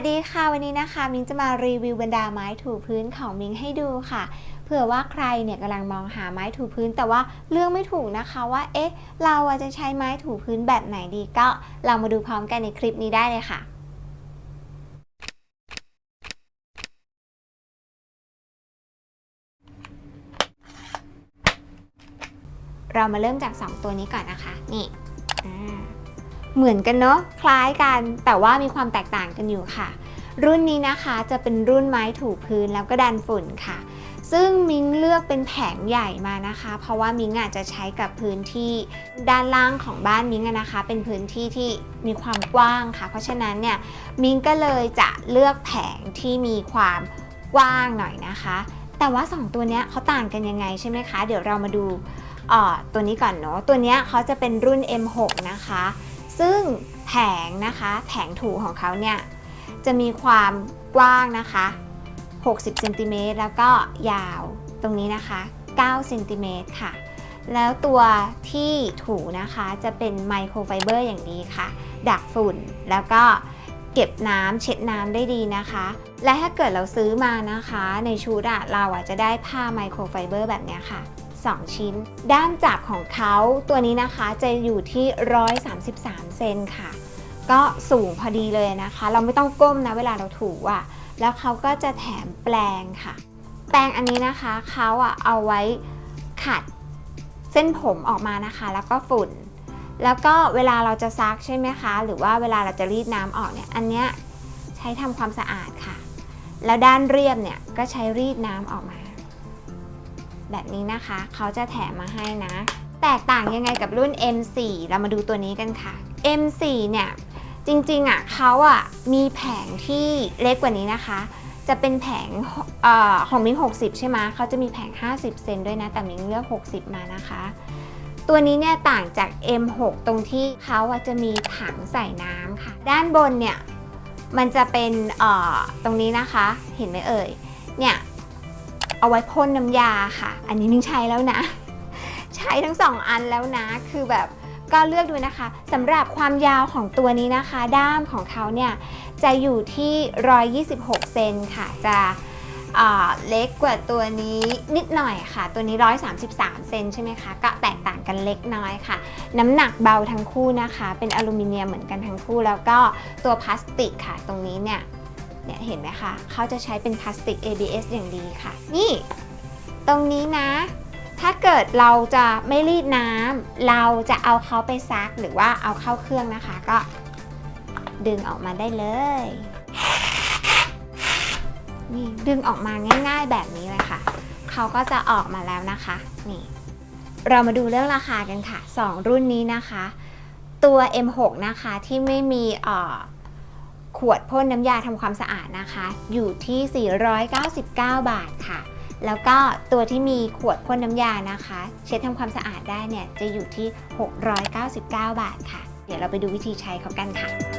วัสดีค่ะวันนี้นะคะมิงจะมารีวิวบรรดาไม้ถูพื้นของมิงให้ดูค่ะ เผื่อว่าใครเนี่ยกำลังมองหาไม้ถูพื้น แต่ว่าเลือกไม่ถูกนะคะว่าเอ๊ะเราจะใช้ไม้ถูพื้นแบบไหนดีก็เรามาดูพร้อมกันในคลิปนี้ได้เลยค่ะเรามาเริ่มจาก 2 ตัวนี้ก่อนนะคะ นี่อ่า เหมือนกันเนาะคล้ายกันแต่ว่ามีความแตกต่างกันอยู่ค่ะ รุ่นนี้นะคะจะเป็นรุ่นไม้ถูพื้นแล้วก็ดันฝุ่นค่ะ ซึ่งมิงเลือกเป็นแผงใหญ่มานะคะ เพราะว่ามิงอาจจะใช้กับพื้นที่ด้านล่างของบ้านมิงนะคะ เป็นพื้นที่ที่มีความกว้างค่ะ เพราะฉะนั้นเนี่ยมิงก็เลยจะเลือกแผงที่มีความกว้างหน่อยนะคะ แต่ว่า 2 ตัวนี้เขาต่างกันยังไงใช่ไหมคะ เดี๋ยวเรามาดูออตัวนี้ก่อนเนาะตัวนี้เขาจะเป็นรุ่น M6 นะคะ ซึ่งแผงนะคะแผงถูของเขาเนี่ยจะมีความกว้างนะคะ 60เซนติเมตรแล้วก็ยาวตรงนี้นะคะ9เซนติเมตรค่ะ แล้วตัวที่ถูนะคะจะเป็นไมโครไฟเบอร์อย่างดีค่ะ ดักฝุ่นแล้วก็เก็บน้ำเช็ดน้ำได้ดีนะคะ และถ้าเกิดเราซื้อมานะคะ ในชุดอะเราอะจะได้ผ้าไมโครไฟเบอร์แบบนี้ค่ะ 2 ชิ้น ด้ามจับของเขาตัวนี้นะคะจะอยู่ที่ 133 เซนค่ะ ก็สูงพอดีเลยนะคะ เราไม่ต้องก้มนะเวลาเราถูอะ แล้วเขาก็จะแถมแปลงค่ะ แปลงอันนี้นะคะเขาอะเอาไว้ขัดเส้นผมออกมานะคะ แล้วก็ฝุ่น แล้วก็เวลาเราจะซักใช่ไหมคะ หรือว่าเวลาเราจะรีดน้ำออกเนี่ย อันเนี้ยใช้ทำความสะอาดค่ะ แล้วด้านเรียบเนี่ยก็ใช้รีดน้ำออกมา แบบนี้นะคะ เขาจะแถมมาให้นะ แตกต่างยังไงกับรุ่น M4 เรามาดูตัวนี้กันค่ะ M4 เนี่ยจริงๆอะเขาอะมีแผงที่เล็กกว่านี้นะคะ จะเป็นแผงอของมิ้ง60 ใช่ไหมเขาจะมีแผง 50 เซนด้วยนะ แต่มิ้งเลือก 60 มานะคะ ตัวนี้เนี่ยต่างจาก M6 ตรงที่เขาจะมีถังใส่น้ำค่ะ ด้านบนเนี่ยมันจะเป็นตรงนี้นะคะ เห็นไหมเอ่ยเนี่ย เอาไว้พ่นน้ำยาค่ะ อันนี้มิ้งใช้แล้วนะ ใช้ทั้งสองอันแล้วนะ คือแบบก็เลือกดูนะคะสำหรับความยาวของตัวนี้นะคะ ด้ามของเขาเนี่ยจะอยู่ที่ 126 เซนค่ะ จะเล็กกว่าตัวนี้นิดหน่อยค่ะ ตัวนี้ 133 เซนใช่ไหมคะ ก็แตกต่างกันเล็กน้อยค่ะ น้ำหนักเบาทั้งคู่นะคะ เป็นอลูมิเนียมเหมือนกันทั้งคู่ แล้วก็ตัวพลาสติกค่ะ ตรงนี้เนี่ย เนี่ยเห็นไหมคะเขาจะใช้เป็นพลาสติก ABS อย่างดีค่ะ นี่ ตรงนี้นะ ถ้าเกิดเราจะไม่รีดน้ำเราจะเอาเขาไปซักหรือว่าเอาเข้าเครื่องนะคะ ก็ดึงออกมาได้เลยนี่ดึงออกมาง่าย ๆ แบบนี้เลยค่ะเขาก็จะออกมาแล้วนะคะนี่เรามาดูเรื่องราคากันค่ะ 2 รุ่นนี้นะคะ ตัว M6 นะคะที่ไม่มีเอ่อ ขวดพ่นน้ำยาทำความสะอาดนะคะ อยู่ที่ 499 บาทค่ะ แล้วก็ตัวที่มีขวดพ่นน้ำยานะคะ เช็ดทำความสะอาดได้เนี่ยจะอยู่ที่ 699 บาทค่ะ เดี๋ยวเราไปดูวิธีใช้เขากันค่ะ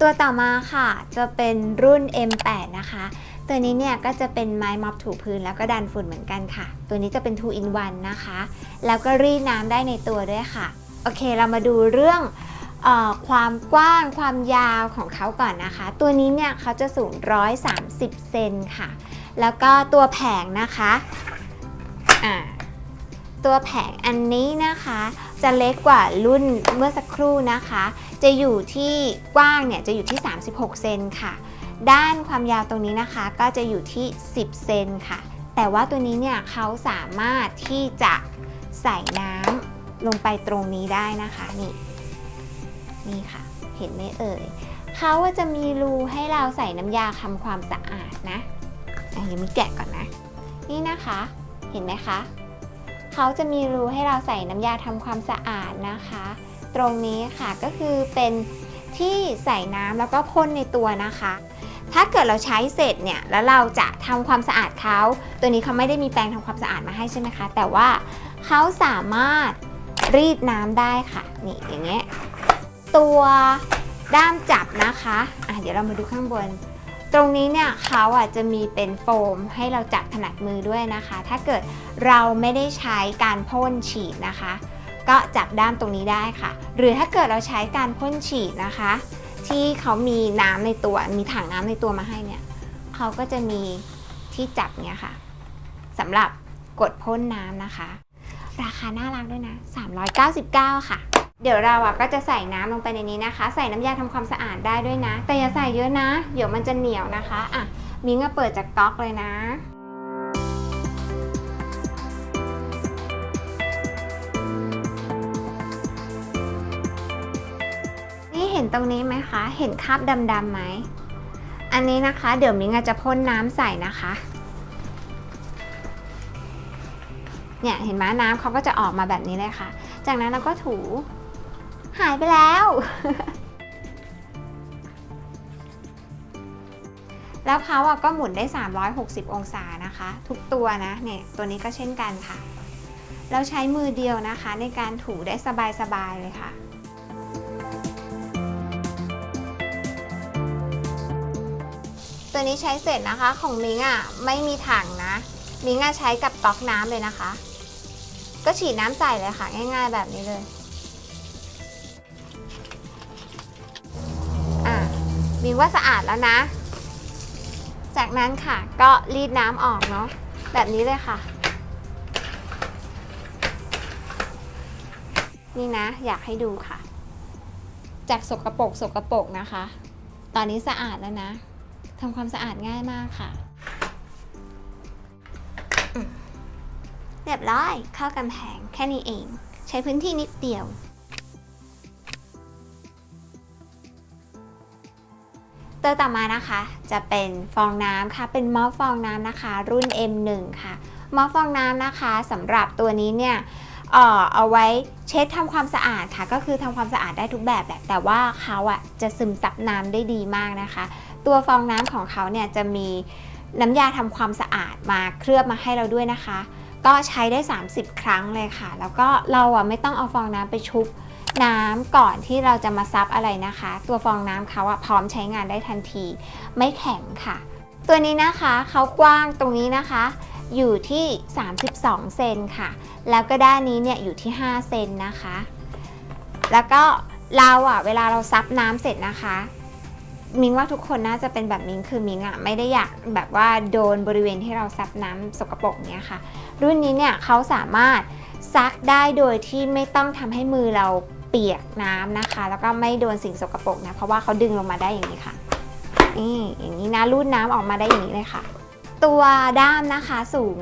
ตัวต่อมาค่ะ จะเป็นรุ่น M8 นะคะ ตัวนี้เนี่ยก็จะเป็นไม้ม็อบถูพื้นแล้วก็ดันฝุ่นเหมือนกันค่ะ ตัวนี้จะเป็น 2 in 1 นะคะ แล้วก็รีดน้ำได้ในตัวด้วยค่ะ โอเคเรามาดูเรื่องออความกว้างความยาวของเขาก่อนนะคะ ตัวนี้เนี่ยเขาจะสูง 130 เซนค่ะ แล้วก็ตัวแผงนะคะ ตัวแผงอันนี้นะคะ จะเล็กกว่ารุ่นเมื่อสักครู่นะคะ จะอยู่ที่กว้างเนี่ยจะอยู่ที่ 36 เซนค่ะ ด้านความยาวตรงนี้นะคะก็จะอยู่ที่ 10 เซนค่ะ แต่ว่าตัวนี้เนี่ยเขาสามารถที่จะใส่น้ำลงไปตรงนี้ได้นะคะนี่นี่ค่ะ เห็นไหมเอ่ยเขาจะมีรูให้เราใส่น้ำยาทำความสะอาดนะอะเดี๋ยวมีแกะก่อนนะ นี่นะคะ เห็นไหมคะ เขาจะมีรูให้เราใส่น้ำยาทำความสะอาดนะคะ ตรงนี้ค่ะก็คือเป็นที่ใส่น้ำแล้วก็พ่นในตัวนะคะ ถ้าเกิดเราใช้เสร็จเนี่ยแล้วเราจะทำความสะอาดเขาตัวนี้เขาไม่ได้มีแปรงทำความสะอาดมาให้ใช่ไหมคะ แต่ว่าเขาสามารถรีดน้ำได้ค่ะนี่อย่างเงี้ยตัวด้ามจับนะคะอะเดี๋ยวเรามาดูข้างบน ตรงนี้เนี่ยเขาอะจะมีเป็นโฟมให้เราจับถนัดมือด้วยนะคะ ถ้าเกิดเราไม่ได้ใช้การพ่นฉีดนะคะ ก็จับด้ามตรงนี้ได้ค่ะ หรือถ้าเกิดเราใช้การพ่นฉีดนะคะ ที่เขามีน้ำในตัวมีถังน้ำในตัวมาให้เนี่ยเขาก็จะมีที่จับเนี่ยค่ะสำหรับกดพ่นน้ำนะคะ ราคาน่ารักด้วยนะ 399 ค่ะ เดี๋ยวเราอะก็จะใส่น้ำลงไปในนี้นะคะ ใส่น้ำยาทำความสะอาดได้ด้วยนะ แต่อย่าใส่เยอะนะ เดี๋ยวมันจะเหนียวนะคะอะมิ้งก็เปิดจากก๊อกเลยนะนี่เห็นตรงนี้ไหมคะ เห็นคราบดำๆไหมอันนี้นะคะ เดี๋ยวมิ้งจจะพ่นน้ำใส่นะคะเนี่ยเห็นไหมน้ำเขาก็จะออกมาแบบนี้เลยค่ะ จากนั้นเราก็ถู หายไปแล้ว แล้วเขาอะก็หมุนได้ 360 องศานะคะ ทุกตัวนะเนี่ยตัวนี้ก็เช่นกันค่ะ เราใช้มือเดียวนะคะในการถูได้สบายๆเลยค่ะตัวนี้ใช้เสร็จนะคะของมิงอะไม่มีถังนะมิงอะใช้กับก๊อกน้ำเลยนะคะ ก็ฉีดน้ำใส่เลยค่ะ ง่ายๆแบบนี้เลย มิงว่าสะอาดแล้วนะ จากนั้นค่ะก็รีดน้ำออกเนาะแบบนี้เลยค่ะ นี่นะอยากให้ดูค่ะ จากสกรปรกสกรปรกนะคะ ตอนนี้สะอาดแล้วนะทำความสะอาดง่ายมากค่ะเรียบร้อยเข้ากำแพงแค่นี้เอง ใช้พื้นที่นิดเดียว ตัวต่อมานะคะจะเป็นฟองน้ำค่ะ เป็นหม้อฟองน้ำนะคะ รุ่น M1 ค่ะหม้อฟองน้ำนะคะสำหรับตัวนี้เนี่ยเอ่อเอาไว้เช็ดทำความสะอาดค่ะ ก็คือทำความสะอาดได้ทุกแบบแหละแต่ว่าเขาอะจะซึมซับน้ำได้ดีมากนะคะ ตัวฟองน้ำของเขาเนี่ยจะมีน้ำยาทำความสะอาดมาเคลือบมาให้เราด้วยนะคะ ก็ใช้ได้ 30 ครั้งเลยค่ะ แล้วก็เราอะไม่ต้องเอาฟองน้ำไปชุบ น้ำก่อนที่เราจะมาซับอะไรนะคะ ตัวฟองน้ำเขาอะพร้อมใช้งานได้ทันที ไม่แข็งค่ะ ตัวนี้นะคะเขากว้างตรงนี้นะคะ อยู่ที่ 32 เซนค่ะ แล้วก็ด้านนี้เนี่ยอยู่ที่ 5 เซนนะคะ แล้วก็เราอะเวลาเราซับน้ำเสร็จนะคะมิงว่าทุกคนน่าจะเป็นแบบมิงคือมิงอะไม่ได้อยากแบบว่าโดนบริเวณที่เราซับน้ำสกปรกเนี้ยค่ะ รุ่นนี้เนี่ยเขาสามารถซักได้โดยที่ไม่ต้องทำให้มือเรา เปียกน้ำนะคะ แล้วก็ไม่โดนสิ่งสกปรกนะเพราะว่าเขาดึงลงมาได้อย่างนี้ค่ะนี่อย่างนี้นะรูดน้ำออกมาได้อย่างนี้เลยค่ะ ตัวด้ามนะคะสูง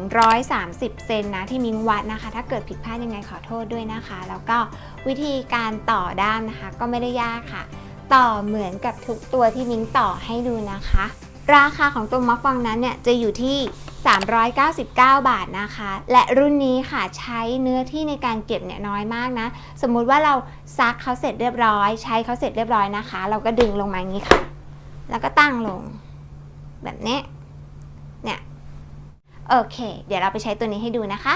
130 เซนนะที่มิ้งวัดนะคะ ถ้าเกิดผิดพลาดยังไงขอโทษด้วยนะคะ แล้วก็วิธีการต่อด้ามนะคะ ก็ไม่ได้ยากค่ะ ต่อเหมือนกับทุกตัวที่มิ้งต่อให้ดูนะคะ ราคาของตัวมัฟฟังนั้นเนี่ยจะอยู่ที่ 399 บาทนะคะ และรุ่นนี้ค่ะใช้เนื้อที่ในการเก็บเนี่ยน้อยมากนะ สมมุติว่าเราซักเขาเสร็จเรียบร้อย ใช้เขาเสร็จเรียบร้อยนะคะ เราก็ดึงลงมาอย่างนี้ค่ะ แล้วก็ตั้งลง แบบนี้เนี่ยโอเค เดี๋ยวเราไปใช้ตัวนี้ให้ดูนะคะ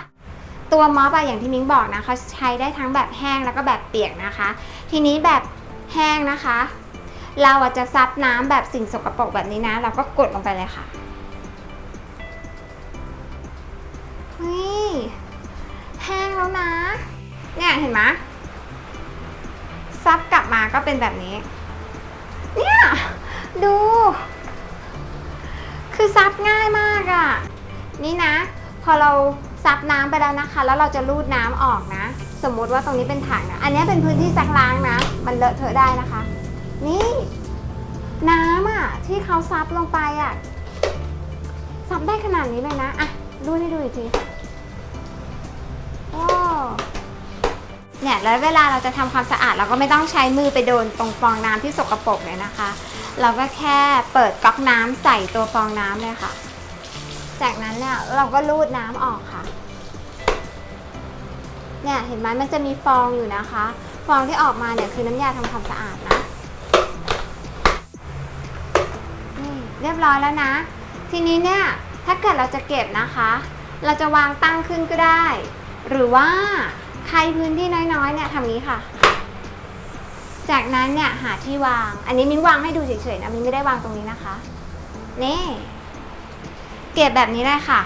ตัวมอปอะอย่างที่มิ้งบอกนะเขาใช้ได้ทั้งแบบแห้งแล้วก็แบบเปียกนะคะ ทีนี้แบบแห้งนะคะ เราอะจะซับน้ำแบบสิ่งสกปรกแบบนี้นะ เราก็กดลงไปเลยค่ะ เฮ้ยแห้งแล้วนะ เนี่ยเห็นไหมซับกลับมาก็เป็นแบบนี้ เนี่ย ดู คือซับง่ายมากอะ่ะ นี่นะ พอเราซับน้ำไปแล้วนะคะ แล้วเราจะรูดน้ำออกนะ สมมติว่าตรงนี้เป็นถังนะ อันนี้เป็นพื้นที่ซักล้างนะ มันเลอะเทอะได้นะคะ นี่ น้ำอะ ที่เขาซับลงไปอะซับได้ขนาดนี้เลยนะ อะดูให้ดูอีกที เนี่ยแล้วเวลาเราจะทำความสะอาดเราก็ไม่ต้องใช้มือไปโดนตรงฟองน้ำที่สกปรกเลยนะคะ เราก็แค่เปิดก๊อกน้ำใส่ตัวฟองน้ำเลยค่ะ จากนั้นเนี่ยเราก็รูดน้ำออกค่ะ เนี่ยเห็นไหมมันจะมีฟองอยู่นะคะ ฟองที่ออกมาเนี่ยคือน้ำยาทำความสะอาดนะนี่เรียบร้อยแล้วนะ ทีนี้เนี่ยถ้าเกิดเราจะเก็บนะคะ เราจะวางตั้งขึ้นก็ได้ หรือว่า ใครพื้นที่น้อยๆเนี่ยทำนี้ค่ะ จากนั้นเนี่ยหาที่วาง อันนี้มิ้นวางให้ดูเฉยๆนะมิ้นไม่ได้วางตรงนี้นะคะ นี่ เก็บแบบนี้ได้ค่ะ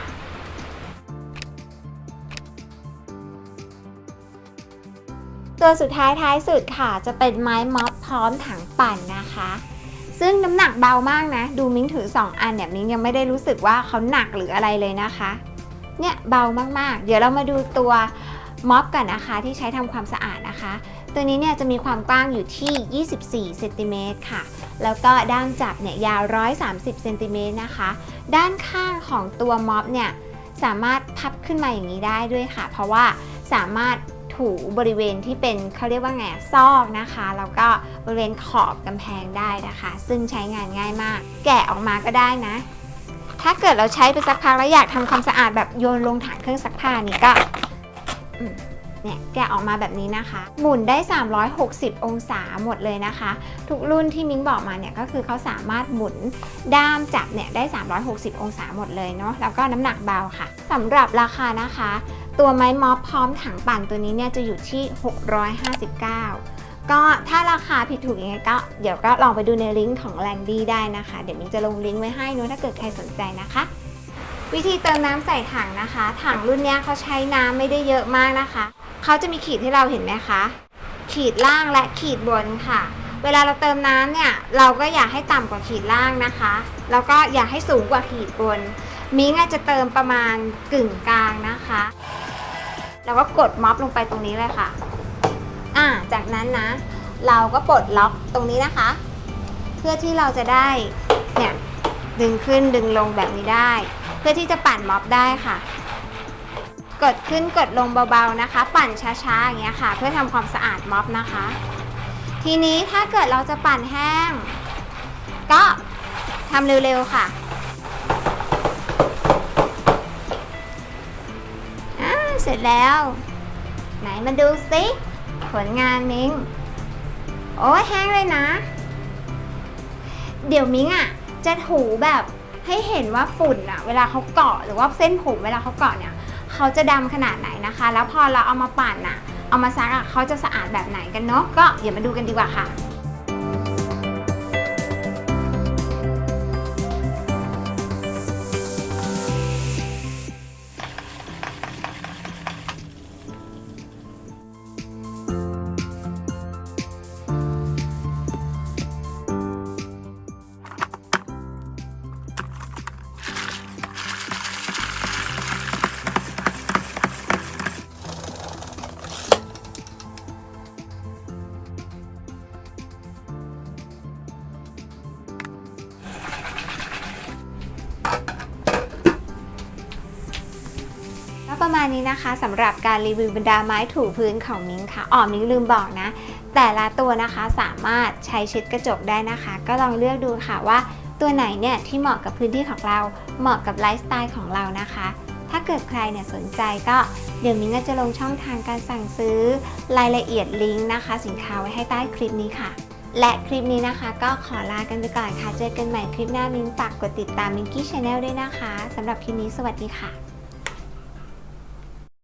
ตัวสุดท้ายท้ายสุดค่ะ จะเป็นไม้ม็อบพร้อมถังปั่นนะคะ ซึ่งน้ำหนักเบามากนะ ดูมิ้งถือ 2 อันเนี่ยมิ้งยังไม่ได้รู้สึกว่าเขาหนักหรืออะไรเลยนะคะ เนี่ยเบามากๆ เดี๋ยวเรามาดูตัว ม็อบกันนะคะที่ใช้ทำความสะอาดนะคะ ตัวนี้เนี่ยจะมีความกว้างอยู่ที่ 24เซนติเมตรค่ะ แล้วก็ด้ามจับเนี่ยยาว 130เซนติเมตรนะคะ ด้านข้างของตัวม็อบเนี่ยสามารถพับขึ้นมาอย่างนี้ได้ด้วยค่ะ เพราะว่าสามารถถูบริเวณที่เป็นเขาเรียกว่าไงซอกนะคะ แล้วก็บริเวณขอบกำแพงได้นะคะ ซึ่งใช้งานง่ายมาก แกะออกมาก็ได้นะ ถ้าเกิดเราใช้ไปสักพักแล้วอยากทำความสะอาดแบบโยนลงถังเครื่องซักผ้านี่ก็ เนี่ยแกะออกมาแบบนี้นะคะ หมุนได้ 360 องศาหมดเลยนะคะ ทุกรุ่นที่มิ้งบอกมาเนี่ยก็คือเขาสามารถหมุนด้ามจับเนี่ยได้ 360 องศาหมดเลยเนาะแล้วก็น้ำหนักเบาค่ะสำหรับราคานะคะ ตัวไม้ม็อบพร้อมถังปั่นตัวนี้เนี่ยจะอยู่ที่ 659ก็ถ้าราคาผิดถูกยังไงก็เดี๋ยวก็ลองไปดูในลิงก์ของแลนดี้ได้นะคะ เดี๋ยวมิ้งจะลงลิงก์ไว้ให้นอะถ้าเกิดใครสนใจนะคะ วิธีเติมน้ำใส่ถังนะคะ ถังรุ่นนี้เขาใช้น้ำไม่ได้เยอะมากนะคะ เขาจะมีขีดให้เราเห็นไหมคะ ขีดล่างและขีดบนค่ะ เวลาเราเติมน้ำเนี่ย เราก็อยากให้ต่ำกว่าขีดล่างนะคะ แล้วก็อยากให้สูงกว่าขีดบน มิ้งอาจจะเติมประมาณกึ่งกลางนะคะ แล้วก็กดม็อบลงไปตรงนี้เลยค่ะ อ่า จากนั้นนะ เราก็ปลดล็อกตรงนี้นะคะ เพื่อที่เราจะได้ เนี่ย ดึงขึ้นดึงลงแบบนี้ได้ พื่อที่จะปั่นม็อบได้ค่ะ กดขึ้นกดลงเบาๆนะคะ ปั่นช้าๆอย่างเงี้ยค่ะ เพื่อทำความสะอาดม็อบนะคะ ทีนี้ถ้าเกิดเราจะปั่นแห้ง ก็ทำเร็วๆค่ะอ่าเสร็จแล้ว ไหนมาดูสิผลงานมิงโอ้ยแห้งเลยนะ เดี๋ยวมิงอะ จะถูแบบ ให้เห็นว่าฝุ่นอะเวลาเขาเกาะหรือว่าเส้นผมเวลาเขาเกาะเนี่ยเขาจะดำขนาดไหนนะคะ แล้วพอเราเอามาปั่นอะเอามาซักอะเขาจะสะอาดแบบไหนกันเนาะก็เดี๋ยวมาดูกันดีกว่าค่ะ นะคะสำหรับการรีวิวบรรดาไม้ถูพื้นของมิ้งค่ะอ๋อมิ้งลืมบอกนะ แต่ละตัวนะคะสามารถใช้เช็ดกระจกได้นะคะ ก็ลองเลือกดูค่ะว่า ตัวไหนเนี่ยที่เหมาะกับพื้นที่ของเรา เหมาะกับไลฟ์สไตล์ของเรานะคะ ถ้าเกิดใครเนี่ยสนใจก็เดี๋ยวมิ้งก็จะลงช่องทางการสั่งซื้อรายละเอียดลิงก์นะคะ สินค้าไว้ให้ใต้คลิปนี้ค่ะและคลิปนี้นะคะก็ขอลากันไปก่อนค่ะ เจอกันใหม่คลิปหน้ามิ้งฝากกดติดตามมิงกี้ชาแนลด้วยนะคะสำหรับคลิปนี้สวัสดีค่ะ